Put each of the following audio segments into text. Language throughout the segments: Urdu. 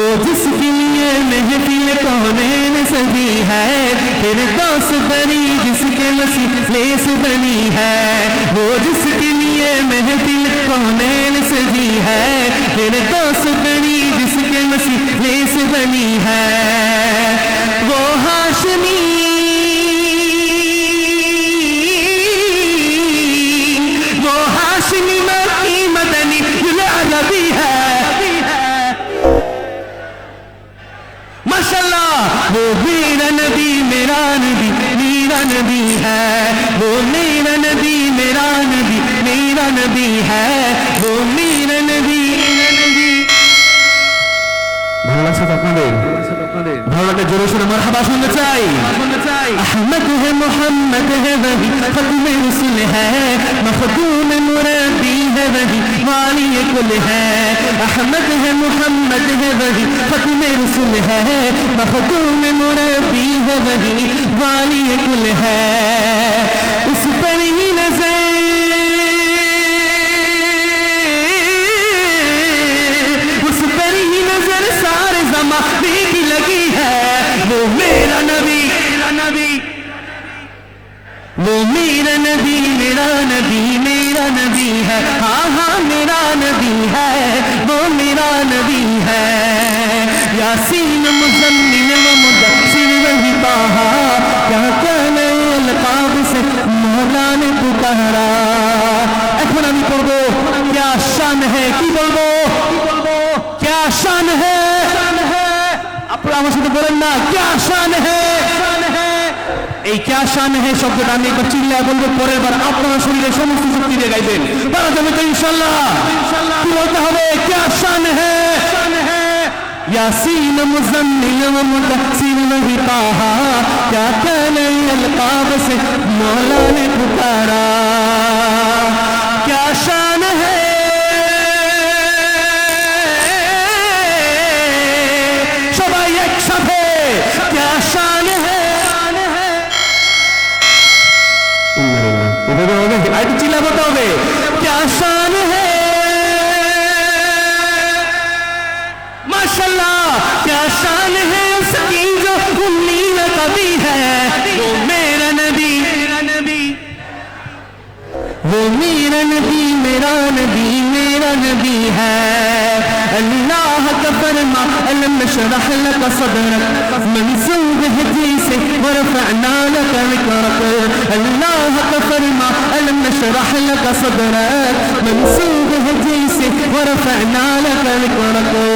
وہ جس کے لیے محفل کونین سہی ہے پھر دوست بنی، جس کے لیس بنی ہے۔ وہ جس کے لیے محفل کونین وہ میرا نبی میرا نبی میرا نبی ہے وہ میرا نبی میرا نبی میرا نبی ہے وہ میرا نبی میرا نبی ভালো লাগছে তো আপনাদের ভালো লাগলে জোরে সোরে মারহাবা শুনতে চাই احمد ہے محمد ہے وہی ختم رسول ہے مخدوم مربی ہے وہی والی کل ہے، احمد ہے، محمد ہے، وہی ختم رسول ہے مخدوم مربی ہے، وہی والی کل ہے۔ اس پر ہی نظر، اس پر ہی نظر سارے زمانے کی لگی ہے۔ وہ میرا نبی میرا نبی، وہ میرا نبی میرا نبی، میرا میرا نبی ہے۔ ہاں ہاں میرا نبی ہے۔ وہ میرا نبی ہے۔ یاسین مزمن و مدسر وہی پاہا کیا کیا نئے القاب سے مولا نے پکارا۔ اکمنا بھی دو۔ کیا شان ہے کی بولو کیا شان ہے۔ اپنا مسئلہ بولنا کیا شان ہے۔ এই ক্যাশান হে শব্দটা আমি একবার চিল্লায় বলব, পরের বার আপনার শরীরে সমস্ত শক্তি দিয়ে গাইবেন। তারা যাবে তো ইনশাল্লাহ। বলতে হবে? ক্যাশান হে? ياسين مزمل ومدحسن نہیں پاہا کیا کہنے القاب سے مولا نے پکارا کیا شان ہے সবাই একসাথে ক্যাশা ہوگا چلا بتاؤ گے کیا شان ہے ماشاء اللہ کیا شان ہے اس کی جو امید کبھی ہے وہ میرا نبی میرا نبی وہ میرا نبی میرا نبی میرا نبی ہے اللہ کا فرما علم شرح لك صدرك منسوب حدیث ورفعنا لك ذكرك. اللہ کا فرما شرح لك صدرك منسوب حدیث ورفعنا لك ذكرك.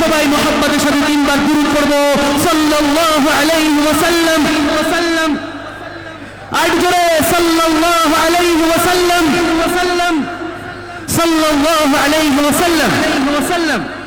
সবাই মোহাম্মদের সাথে তিনবার গুরু করব। সাল্লাল্লাহু আলাইহি ওয়াসাল্লাম। ওয়াসাল্লাম আর জোরে সাল্লাল্লাহু আলাইহি ওয়াসাল্লাম। صلى الله عليه وسلم.